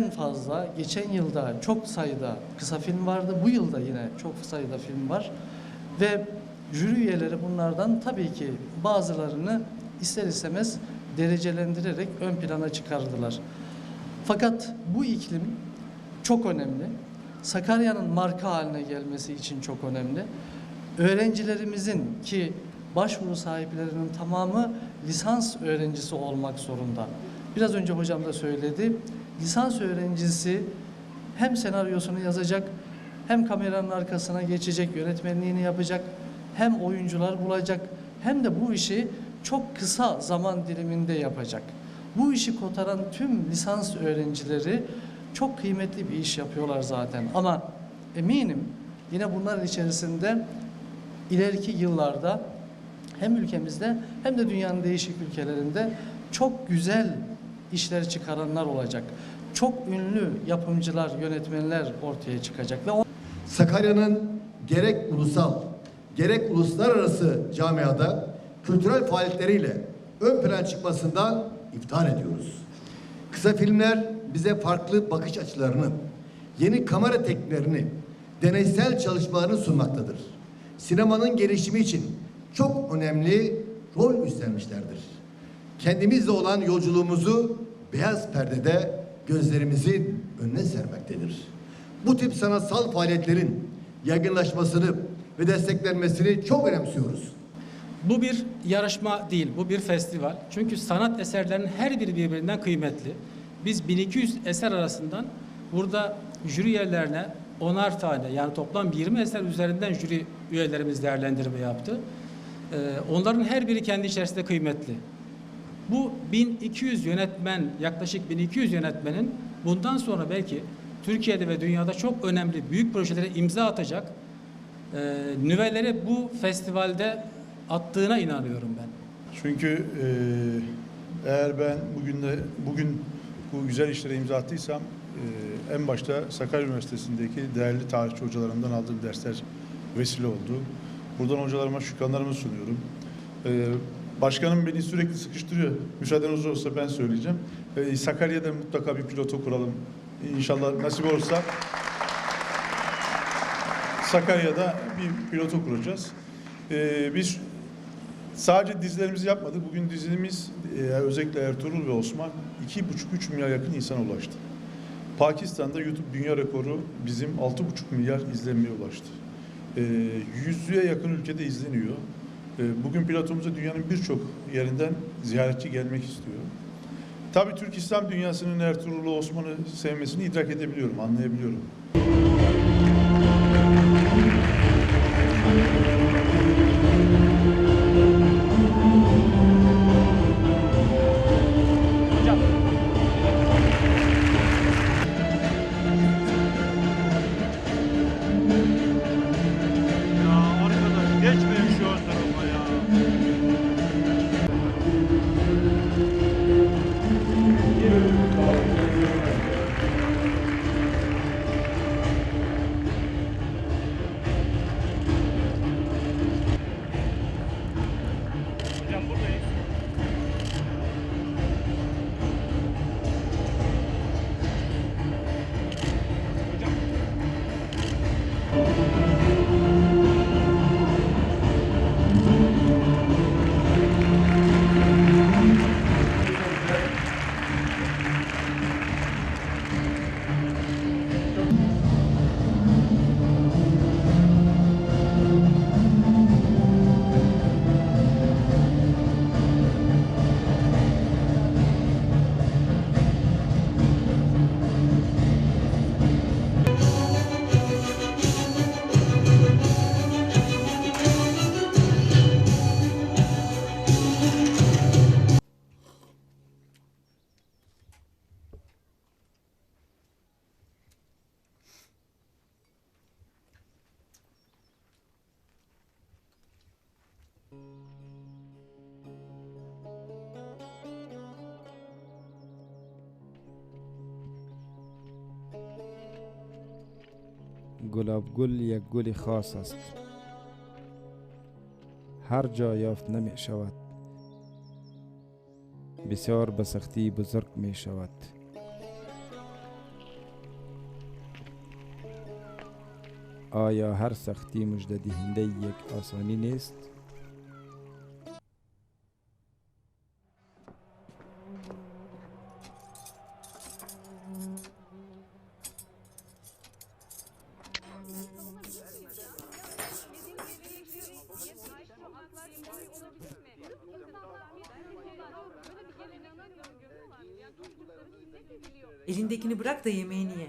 en fazla geçen yılda çok sayıda kısa film vardı. Bu yılda yine çok sayıda film var. Ve jüri üyeleri bunlardan tabii ki bazılarını ister istemez derecelendirerek ön plana çıkardılar. Fakat bu iklim çok önemli. Sakarya'nın marka haline gelmesi için çok önemli. Öğrencilerimizin ki başvuru sahiplerinin tamamı lisans öğrencisi olmak zorunda. Biraz önce hocam da söyledi. Lisans öğrencisi hem senaryosunu yazacak, hem kameranın arkasına geçecek, yönetmenliğini yapacak, hem oyuncular bulacak, hem de bu işi çok kısa zaman diliminde yapacak. Bu işi kotaran tüm lisans öğrencileri çok kıymetli bir iş yapıyorlar zaten. Ama eminim yine bunların içerisinde ileriki yıllarda hem ülkemizde hem de dünyanın değişik ülkelerinde çok güzel işler çıkaranlar olacak. Çok ünlü yapımcılar, yönetmenler ortaya çıkacak ve Sakarya'nın gerek ulusal gerek uluslararası camiada kültürel faaliyetleriyle ön plan çıkmasından iftihar ediyoruz. Kısa filmler bize farklı bakış açılarını, yeni kamera tekniklerini, deneysel çalışmalarını sunmaktadır. Sinemanın gelişimi için çok önemli rol üstlenmişlerdir. Kendimizle olan yolculuğumuzu beyaz perdede gözlerimizin önüne sermektedir. Bu tip sanatsal faaliyetlerin yaygınlaşmasını ve desteklenmesini çok önemsiyoruz. Bu bir yarışma değil, bu bir festival. Çünkü sanat eserlerinin her biri birbirinden kıymetli. Biz 1200 eser arasından burada jüri üyelerine onar tane yani toplam 20 eser üzerinden jüri üyelerimiz değerlendirme yaptı. Ee, onların her biri kendi içerisinde kıymetli. Bu 1200 yönetmen, yaklaşık 1200 yönetmenin bundan sonra belki Türkiye'de ve dünyada çok önemli büyük projelere imza atacak e, nüveleri bu festivalde attığına inanıyorum ben. Çünkü e, eğer ben bugün de bugün bu güzel işlere imza attıysam e, en başta Sakarya Üniversitesi'ndeki değerli tarihçi hocalarımdan aldığım dersler vesile oldu. Buradan hocalarıma şükranlarımı sunuyorum. E, başkanım beni sürekli sıkıştırıyor. Müsaadeniz olursa ben söyleyeceğim. E, Sakarya'da mutlaka bir piloto kuralım. İnşallah nasip olursa Sakarya'da bir piloto kuracağız. Ee, biz sadece dizilerimizi yapmadık. Bugün dizimiz e, özellikle Ertuğrul ve Osman 2,5-3 milyar yakın insana ulaştı. Pakistan'da YouTube dünya rekoru bizim 6,5 milyar izlenmeye ulaştı. Ee, yüzlüğe yakın ülkede izleniyor. Ee, bugün pilotumuzda dünyanın birçok yerinden ziyaretçi gelmek istiyor. Tabii Türk İslam dünyasının Ertuğrul'u Osman'ı sevmesini idrak edebiliyorum, anlayabiliyorum. Ya arkadaş geçmeyin şu ön گلاب گل یک گل خاص است. هر جا یافت نمی شود. بسیار به سختی بزرگ می شود. آیا هر سختی مجددهنده یک آسانی نیست؟ Elindekini bırak da yemeğini ye.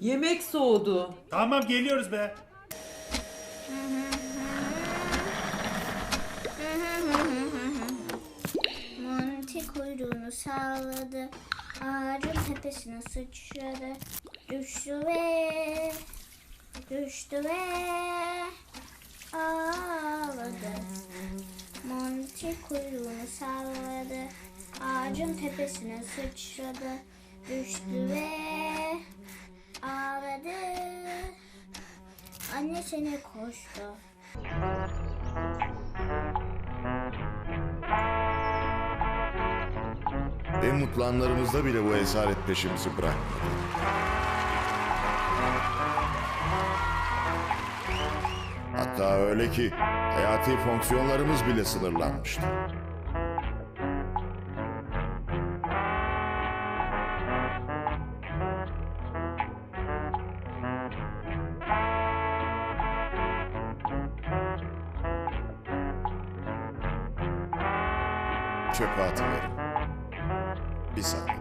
Yemek soğudu. Tamam geliyoruz be. Monty kuyruğunu salladı. Ağacın tepesine sıçradı. Düştü ve düştü ve ağladı. Monty kuyruğunu salladı. Ağacın tepesine sıçradı. Düştü ve ağladı. Anne seni koştu. En mutlu anlarımızda bile bu esaret peşimizi bırakmadı. Hatta öyle ki hayati fonksiyonlarımız bile sınırlanmıştı. Çöpe atıverin. Bir zahmet.